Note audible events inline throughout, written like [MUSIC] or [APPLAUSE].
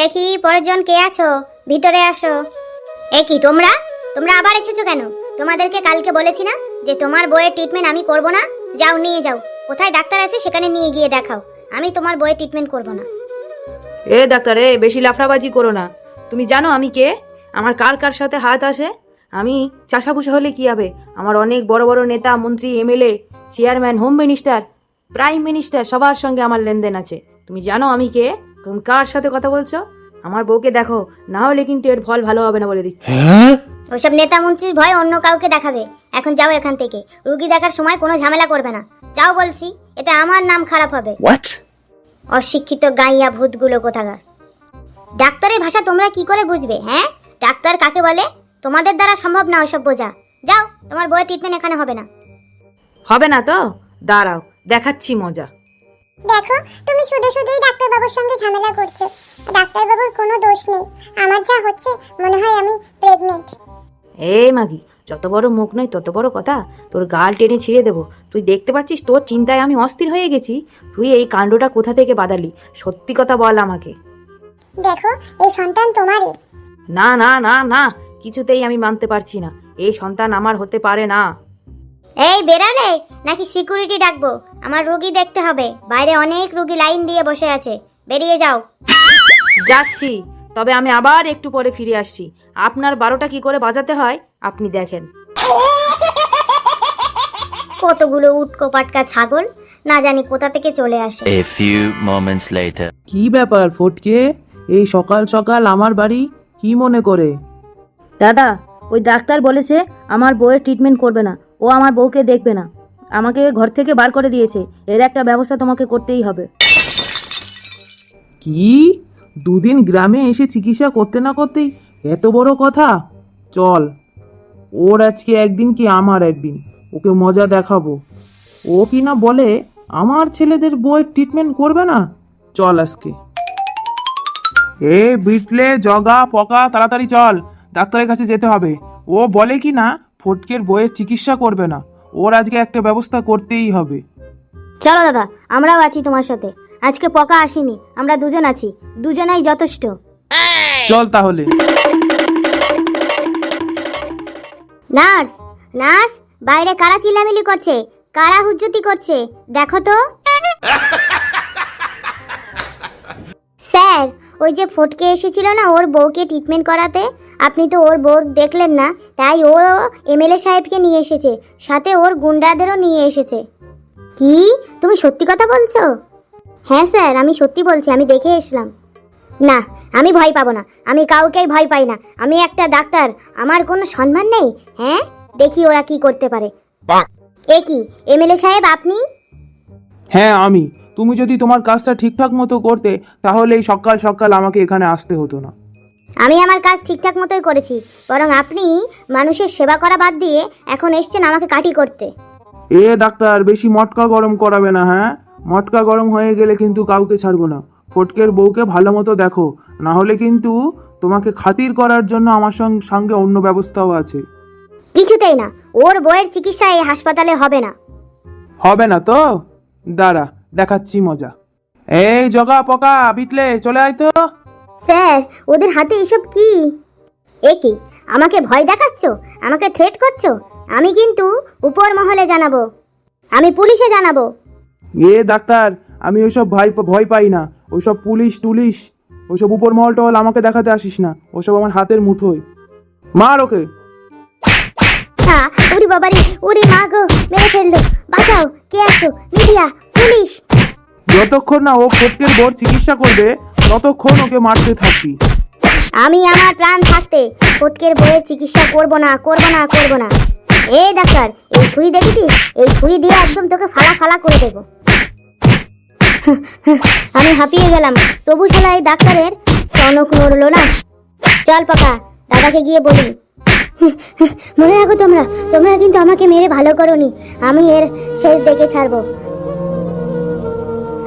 দেখি পরের জন কে আছো? ভিতরে আসো। এ কি, তোমরা? তোমরা আবার এসেছ কেন? তোমাদেরকে কালকে বলেছি না যে তোমার বইয়ের ট্রিটমেন্ট আমি করব না? যাও, নিয়ে যাও। কোথায় ডাক্তার আছে সেখানে নিয়ে গিয়ে দেখাও। আমি তোমার বইয়ের ট্রিটমেন্ট করব না। এ ডাক্তার, এ বেশি লাফড়াবাজি করো না। তুমি জানো আমি কে? আমার কার কার সাথে হাত আসে? আমি চাষাভুষা হলে কি হবে? আমার অনেক বড় বড় নেতা, মন্ত্রী, MLA, chairman, home minister, prime minister সবার সঙ্গে আমার লেনদেন আছে। তুমি জানো আমি কে? তুমি কার সাথে কথা বলছো? আমার বউকে দেখো না হলে কিন্তু এর ফল ভালো হবে না বলে দিচ্ছি। ওসব নেতা মন্ত্রীর ভয় অন্য কাউকে দেখাবে। এখন যাও এখান থেকে। রুগী দেখার সময় কোনো ঝামেলা করবে না। যাও বলছি এতে আমার নাম খারাপ হবে? অশিক্ষিত গাইয়া ভূতগুলো কোথাকার? ডাক্তারের ভাষা তোমরা কি করে বুঝবে হ্যাঁ? ডাক্তার কাকে বলে? তোমাদের দ্বারা সম্ভব না ওসব বোঝা। যাও তোমার বইয়ের ট্রিটমেন্ট এখানে হবে না। হবে না তো? দাঁড়াও দেখাচ্ছি মজা। দেখো তুমি শুধু শুধুই ডাক্তারবাবুর সঙ্গে ঝামেলা করছ। ডাক্তারবাবুর কোনো দোষ নেই। আমার যা হচ্ছে মনে হয় আমি প্রেগনেন্ট এই মাগি যত বড় মুখ নয় তত বড় কথা। তোর গাল টেনে ছিঁড়ে দেবো। তুই দেখতে পাচ্ছিস তোর চিন্তায় আমি অস্থির হয়ে গেছি? তুই এই কাণ্ডটা কোথা থেকে বাদালি? সত্যি কথা বল আমাকে। দেখো এই সন্তান তোমারই। না না না না কিছুতেই আমি মানতে পারছি না। এই সন্তান আমার হতে পারে না। এই বেরালে নাকি সিকিউরিটি ডাকবো? আমার রুগী দেখতে হবে। বাইরে অনেক রুগী লাইন দিয়ে বসে আছে। বেরিয়ে যাও। যাচ্ছি। তবে আমি আবার একটু পরে ফিরে আসছি। আপনার বারোটা কি করে বাজাতে হয় আপনি দেখেন। কতগুলো উটকো পাটকা ছাগল না জানি কোথা থেকে চলে আসে। A few moments later. কি ব্যাপার ফটকে? এই সকাল সকাল আমার বাড়ি কি মনে করে? দাদা ওই ডাক্তার বলেছে আমার বউয়ের ট্রিটমেন্ট করবে না। ও আমার বউকে দেখবে না। আমাকে ঘর থেকে বার করে দিয়েছে। এর একটা ব্যবস্থা তোমাকে করতেই হবে। কি? দুদিন গ্রামে এসে চিকিৎসা করতে না করতেই? এত বড় কথা? চল। ওর আজকে একদিন কি আমার একদিন? ওকে মজা দেখাবো। ও কি না বলে, আমার ছেলেদের বইয়ের ট্রিটমেন্ট করবে না? চল আজকে। এ বিটলে, জগা, পকা, তাড়াতাড়ি চল। ডাক্তারের কাছে যেতে হবে। ও বলে কি না, ফটকের বইয়ের চিকিৎসা করবে না। ওর আজকে একটা ব্যবস্থা করতেই হবে। চলো দাদা আমরাও আছি তোমার সাথে। আজকে পকা আসিনি আমরা দুজন আছি দুজনাই যথেষ্ট। চল তাহলে। নার্স নার্স বাইরে কারা চিল্লামিলি করছে? কারা হুজ্জুতি করছে? দেখো তো। [LAUGHS] স্যার ওই যে ফটকে এসেছিল না ওর বউকে ট্রিটমেন্ট করাতে? আপনি তো ওর বউ দেখলেন না তাই ও এমএলএ সাহেবকে নিয়ে এসেছে সাথে ওর গুন্ডাদেরও নিয়ে এসেছে। কি? তুমি সত্যি কথা বলছো? হ্যাঁ স্যার আমি সত্যি বলছি আমি দেখে এসলাম। না আমি ভয় পাবো না আমি কাউকেই ভয় পাই না আমি একটা ডাক্তার আমার কোনো সম্মান নেই হ্যাঁ? দেখি ওরা কি করতে পারে। এ কি এমএলএ সাহেব আপনি? হ্যাঁ আমি। তুমি যদি তোমার কাজটা ঠিকঠাক মতো করতে তাহলে এই সকাল সকাল আমাকে এখানে আসতে হতো না। আমি আমার কাজ ঠিকঠাক মতোই করেছি বরং আপনি মানুষের সেবা করা বাদ দিয়ে এখন এসছেন আমাকে কাটি করতে। এ ডাক্তার বেশি মটকা গরম করাবে না হ্যাঁ? মটকা গরম হয়ে গেলে কিন্তু কাউকে ছাড়বো না। ফটকের বউকে ভালো মতো দেখো না হলে কিন্তু তোমাকে খাতির করার জন্য আমার সঙ্গ- অন্য ব্যবস্থাও আছে। কিছুতেই না ওর বইয়ের চিকিৎসা এই হাসপাতালে হবে না। হবে না তো? দাঁড়া দেখাচ্ছি মজা। এই জগা পকা বিটলে চলে আয় তো। স্যার ওদের হাতে এসব কি? এ কি আমাকে ভয় দেখাচ্ছ? আমাকে থ্রেট করছ? আমি কিন্তু উপর মহলে জানাব। আমি পুলিশে জানাব। এ ডাক্তার আমি ওসব ভয় ভয় পাই না। ওসব পুলিশ টুলিশ ওসব উপর মহল টহল আমাকে দেখাতে আসিস না। ওসব আমার হাতের মুঠোয়। মার ওকে। হ্যাঁ ওরে বাবারে ওরে মা গো মেরে ফেলল। বাঁচাও কে আছো? Media police. যতক্ষণ না ও ফটকের বোর চিকিৎসা করবে ততক্ষণ ওকে মারতে থাকবি। আমি আমার প্রাণ থাকতে ফটকের বইয়ের চিকিৎসা করব না করব না করব না। এ ডাক্তার, এই ছুরি দেখেছিস? এই ছুরি দিয়ে একদম তোকে ফালা ফালা করে দেব। [LAUGHS] আমি হাঁপিয়ে গেলাম। তবু শালা এই ডাক্তারের টনক নড়লো না। চল পাকা দাদাকে গিয়ে বলি। [LAUGHS] মনে রাখো তোমরা তোমরা কিন্তু আমাকে মেরে ভালো করনি। আমি এর শেষ দেখে ছাড়বো।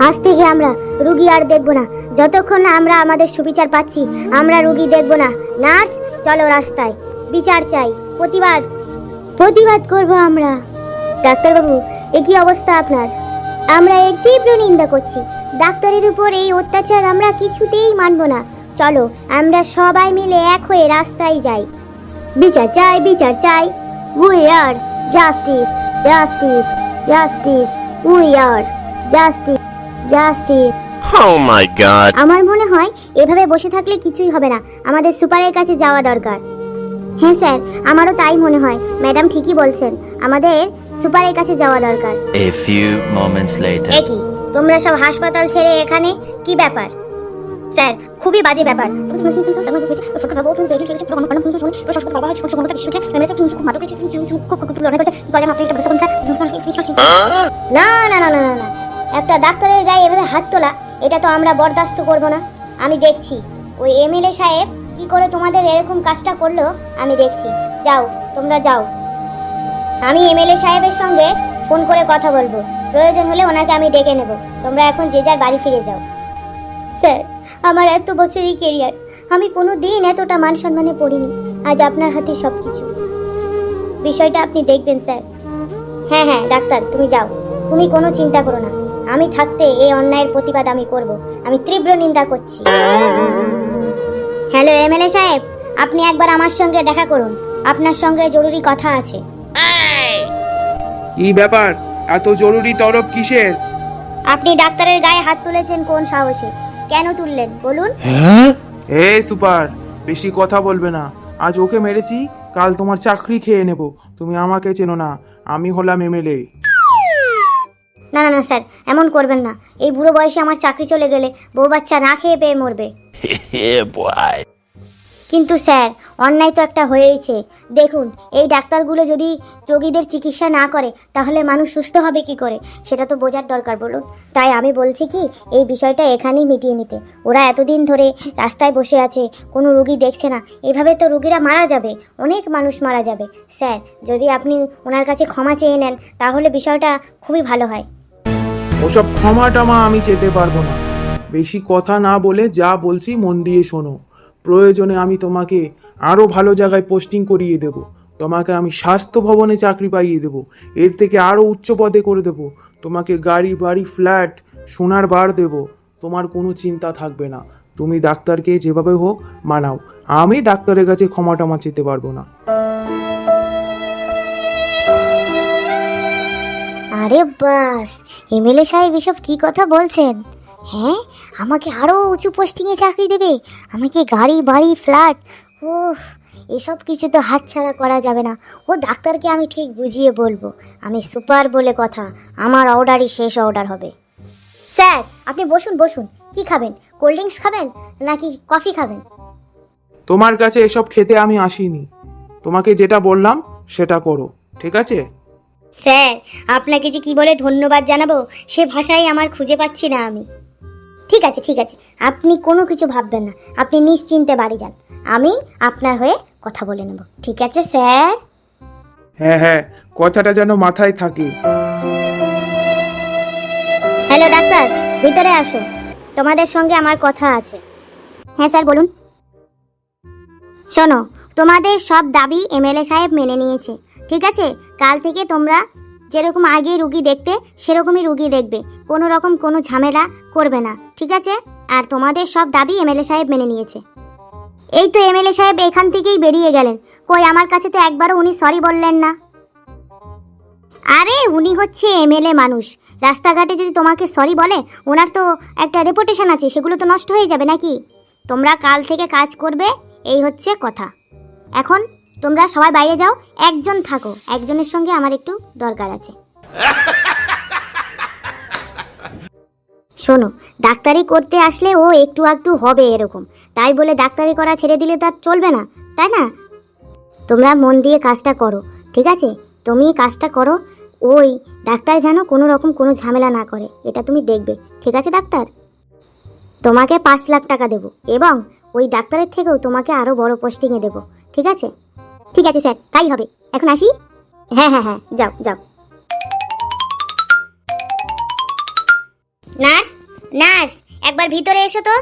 আজ থেকে আমরা রুগী আর দেখব না। যতক্ষণ না আমরা আমাদের সুবিচার পাচ্ছি, আমরা রুগী দেখব না। নার্স, চলো রাস্তায়। বিচার চাই। প্রতিবাদ। প্রতিবাদ করব আমরা। ডাক্তারবাবু, এ কি অবস্থা আপনার? আমরা এর তীব্র নিন্দা করছি। ডাক্তারের উপর এই অত্যাচার আমরা কিছুতেই মানব না। চলো, আমরা সবাই মিলে এক হয়ে রাস্তায় যাই। বিচার চাই বিচার চাই। We are justice justice justice we are justice Oh my god. আমার মনে হয় এভাবে বসে থাকলে কিছুই হবে না। আমাদের সুপারের কাছে যাওয়া দরকার। হ্যাঁ স্যার আমারও তাই মনে হয়। ম্যাডাম ঠিকই বলছেন। আমাদের সুপারের কাছে যাওয়া দরকার। A few moments later. একই তোমরা সব হাসপাতাল ছেড়ে এখানে? কি ব্যাপার? স্যার খুবই বাজে ব্যাপার। না না না না না না। একটা ডাক্তারের গায়ে এভাবে হাত তোলা এটা তো আমরা বরদাস্ত করব না। আমি দেখছি। ওই এমএলএ সাহেব কি করে তোমাদের এরকম কাজটা করল আমি দেখছি। যাও তোমরা যাও। আমি এমএলএ সাহেবের সঙ্গে ফোন করে কথা বলব। প্রয়োজন হলে ওনাকে আমি ডেকে নেব। তোমরা এখন যে যার বাড়ি ফিরে যাও। স্যার আমার এত বছরই কেরিয়ার আমি কোনো দিন এতটা মান সম্মানে পড়িনি। আজ আপনার হাতে সব কিছু বিষয়টা আপনি দেখবেন স্যার। হ্যাঁ হ্যাঁ ডাক্তার তুমি যাও। তুমি কোনো চিন্তা করো না। আমি থাকতে এই অন্যায়ের প্রতিবাদ আমি করব। আমি তীব্র নিন্দা করছি। হ্যালো এমএলএ সাহেব আপনি একবার আমার সঙ্গে দেখা করুন। আপনার সঙ্গে জরুরি কথা আছে। কি ব্যাপার? এত জরুরি তরফ কিসের? আপনি ডাক্তারের গায়ে হাত তুলেছেন কোন সাহসে? কেন তুললেন বলুন? এ সুপার বেশি কথা বলবে না। আজ ওকে মেরেছি কাল তোমার চাকরি খেয়ে নেব। তুমি আমাকে চেনো না আমি হলাম এমএলএ। না না না স্যার এমন করবেন না। এই বুড়ো বয়সে আমার চাকরি চলে গেলে বউ বাচ্চা না খেয়ে পেয়ে মরবে। [LAUGHS] কিন্তু স্যার অন্যায় তো একটা হয়েইছে। দেখুন এই ডাক্তারগুলো যদি রোগীদের চিকিৎসা না করে তাহলে মানুষ সুস্থ হবে কি করে? সেটা তো বোঝার দরকার বলুন। তাই আমি বলছি কি এই বিষয়টা এখানেই মিটিয়ে নিতে। ওরা এতদিন ধরে রাস্তায় বসে আছে কোনো রুগী দেখছে না। এভাবে তো রুগীরা মারা যাবে অনেক মানুষ মারা যাবে। স্যার যদি আপনি ওনার কাছে ক্ষমা চেয়ে নেন তাহলে বিষয়টা খুবই ভালো হয়। ওসব ক্ষমা টামা আমি চেতে পারব না। বেশি কথা না বলে যা বলছি মন দিয়ে শোনো। প্রয়োজনে আমি তোমাকে আরও ভালো জায়গায় পোস্টিং করিয়ে দেব। তোমাকে আমি স্বাস্থ্য ভবনে চাকরি পাইয়ে দেব। এর থেকে আরও উচ্চ পদে করে দেব। তোমাকে গাড়ি, বাড়ি ফ্ল্যাট সোনার বার দেব। তোমার কোনো চিন্তা থাকবে না। তুমি ডাক্তারকে যেভাবে হোক মানাও। আমি ডাক্তারের কাছে ক্ষমা টমা চেতে পারব না। আরে বাস এমএলএ সাহেব এসব কি কথা বলছেন? হ্যাঁ আমাকে আরও উঁচু পোস্টিংয়ে চাকরি দেবে, আমাকে গাড়ি, বাড়ি ফ্ল্যাট উফ, এসব কিছু তো হাতছাড়া করা যাবে না। ও ডাক্তারকে আমি ঠিক বুঝিয়ে বলব, আমি সুপার বলে কথা, আমার অর্ডারই শেষ অর্ডার হবে। স্যার, আপনি বসুন বসুন, কি খাবেন? কোল্ড ড্রিঙ্কস খাবেন, নাকি কফি খাবেন? তোমার কাছে এসব খেতে আমি আসিনি। তোমাকে যেটা বললাম, সেটা করো, ঠিক আছে? স্যার আপনাকে যে কি বলে ধন্যবাদ জানাব সে ভাষাই আমার খুঁজে পাচ্ছি না আমি। ঠিক আছে ঠিক আছে আপনি কোনো কিছু ভাববেন না আপনি নিশ্চিন্তে বাড়ি যান। আমি আপনার হয়ে কথা বলে নেব। ঠিক আছে স্যার? হ্যাঁ হ্যাঁ কথাটা যেন মাথায় থাকে। হ্যালো ডাক্তার ভিতরে আসো। তোমাদের সঙ্গে আমার কথা আছে। হ্যাঁ স্যার বলুন। শোনো তোমাদের সব দাবি এমএলএ সাহেব মেনে নিয়েছে। ঠিক আছে? কাল থেকে তোমরা যেরকম আগে রুগী দেখতে, সেরকমই রুগী দেখবে। কোনো রকম কোনো ঝামেলা করবে না। ঠিক আছে? আর তোমাদের সব দাবি এমএলএ সাহেব মেনে নিয়েছে। এই তো এমএলএ সাহেব এখান থেকেই বেরিয়ে গেলেন। কই, আমার কাছে তো একবারও উনি সরি বললেন না। আরে, উনি হচ্ছে এমএলএ মানুষ। রাস্তাঘাটে যদি তোমাকে সরি বলে, ওনার তো একটা রেপুটেশন আছে, সেগুলো তো নষ্ট হয়ে যাবে নাকি? তোমরা কাল থেকে কাজ করবে, এই হচ্ছে কথা। এখন তোমরা সবাই বাইরে যাও, একজন থাকো। একজনের সঙ্গে আমার একটু দরকার আছে। শোনো, ডাক্তারি করতে আসলে ও একটু একটু হবে এরকম। তাই বলে ডাক্তারি করা ছেড়ে দিলে তো আর চলবে না, তাই না? তোমরা মন দিয়ে কাজটা করো, ঠিক আছে? তুমি কাজটা করো, ওই ডাক্তার যেন কোনো রকম কোনো ঝামেলা না করে, এটা তুমি দেখবে, ঠিক আছে ডাক্তার? তোমাকে পাঁচ লাখ টাকা দেবো, এবং ওই ডাক্তারের থেকেও তোমাকে আরও বড় পোস্টিংয়ে দেবো, ঠিক আছে? ঠিক আছে স্যার, তাই হবে। এখন আসি? হ্যাঁ হ্যাঁ হ্যাঁ যাও যাও। নার্স নার্স, একবার ভিতরে এসো তো।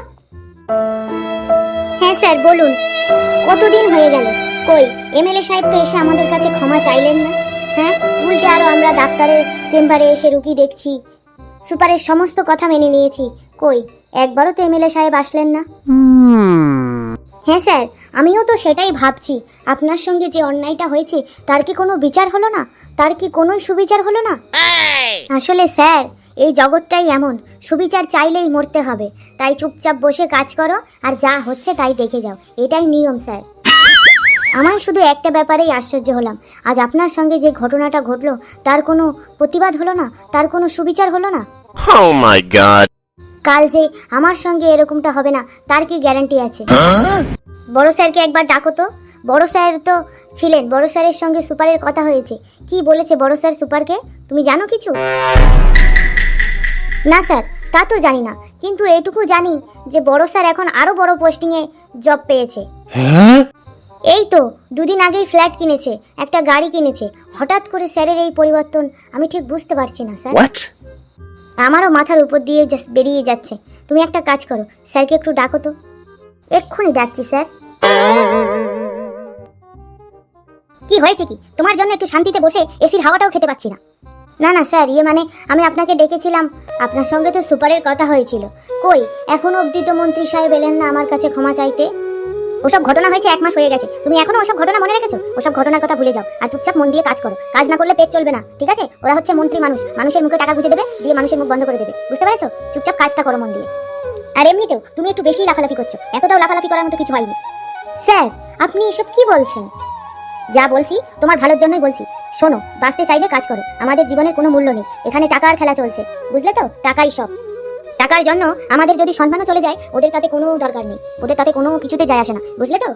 হ্যাঁ স্যার, বলুন। কতদিন হয়ে গেল? কই, এমএলএ সাহেব তো এসে আমাদের কাছে ক্ষমা চাইলেন না। হ্যাঁ উল্টে আরও আমরা ডাক্তারের চেম্বারে এসে রুগী দেখছি। সুপারের সমস্ত কথা মেনে নিয়েছি। কই, একবারও তো এমএলএ সাহেব আসলেন না। হ্যাঁ স্যার, আমিও তো সেটাই ভাবছি। আপনার সঙ্গে যে অন্যায়টা হয়েছে, তার কি কোনো বিচার হলো না? তার কি কোনো সুবিচার হলো না? আসলে স্যার, এই জগৎটাই এমন। সুবিচার চাইলেই মরতে হবে। তাই চুপচাপ বসে কাজ করো, আর যা হচ্ছে তাই দেখে যাও। এটাই নিয়ম, স্যার। আমার শুধু একটা ব্যাপারেই আশ্চর্য হলাম। আজ আপনার সঙ্গে যে ঘটনাটা ঘটলো, তার কোনো প্রতিবাদ হলো না? তার কোনো সুবিচার হলো না? Oh my god. কাল যে আমার সঙ্গে এরকমটা হবে না তার কি গ্যারান্টি আছে? বড় স্যারকে একবার ডাকো তো। বড় স্যার তো ছিলেন বড় স্যারের সঙ্গে সুপারের কথা হয়েছে। কি বলেছে বড় স্যার সুপারকে? তুমি জানো কিছু? না স্যার তা তো জানি না। কিন্তু এটুকু জানি যে বড় স্যার এখন আরও বড় পোস্টিংয়ে জব পেয়েছে। এই তো দুদিন আগেই ফ্ল্যাট কিনেছে একটা গাড়ি কিনেছে। হঠাৎ করে স্যারের এই পরিবর্তন আমি ঠিক বুঝতে পারছি না স্যার? আমারও মাথার উপর দিয়ে বেরিয়ে যাচ্ছে। তুমি একটা কাজ করো, স্যারকে একটু ডাকো তো। এক্ষুনি ডাকছি, স্যার। কি হয়েছে কি? তোমার জন্য একটু শান্তিতে বসে এসির হাওয়াটাও খেতে পাচ্ছি না। না না, স্যার ইয়ে মানে আমি আপনাকে ডেকেছিলাম। আপনার সঙ্গে তো সুপারের কথা হয়েছিল। কই, এখনও অবধি তো মন্ত্রী সাহেব এলেন না আমার কাছে ক্ষমা চাইতে? ওসব ঘটনা হয়েছে এক মাস হয়ে গেছে। তুমি এখনও ওসব ঘটনা মনে রেখেছো? ওসব ঘটনার কথা ভুলে যাও। আর চুপচাপ মন দিয়ে কাজ করো। কাজ না করলে পেট চলবে না, ঠিক আছে? ওরা হচ্ছে মন্ত্রী মানুষ। মানুষের মুখে টাকা গুঁজে দেবে, দিয়ে মানুষের মুখ বন্ধ করে দেবে। বুঝতে পেরেছ? চুপচাপ কাজটা করো মন দিয়ে। আর এমনিতেও তুমি একটু বেশি লাফালাফি করছ। এতটাও লাফালাফি করার মতো কিছু হয়নি। স্যার, আপনি এসব কি বলছেন? যা বলছি, তোমার ভালোর জন্যই বলছি। শোনো, বাঁচতে চাইলে কাজ করো। আমাদের জীবনের কোনো মূল্য নেই। এখানে টাকার খেলা চলছে। বুঝলে তো? টাকাই সব। টাকার জন্য আমাদের যদি সম্মানও চলে যায়, ওদের তাতে কোনো দরকার নেই। ওদের তাতে কোনো কিছুতে যায় আসে না। বুঝলে তো?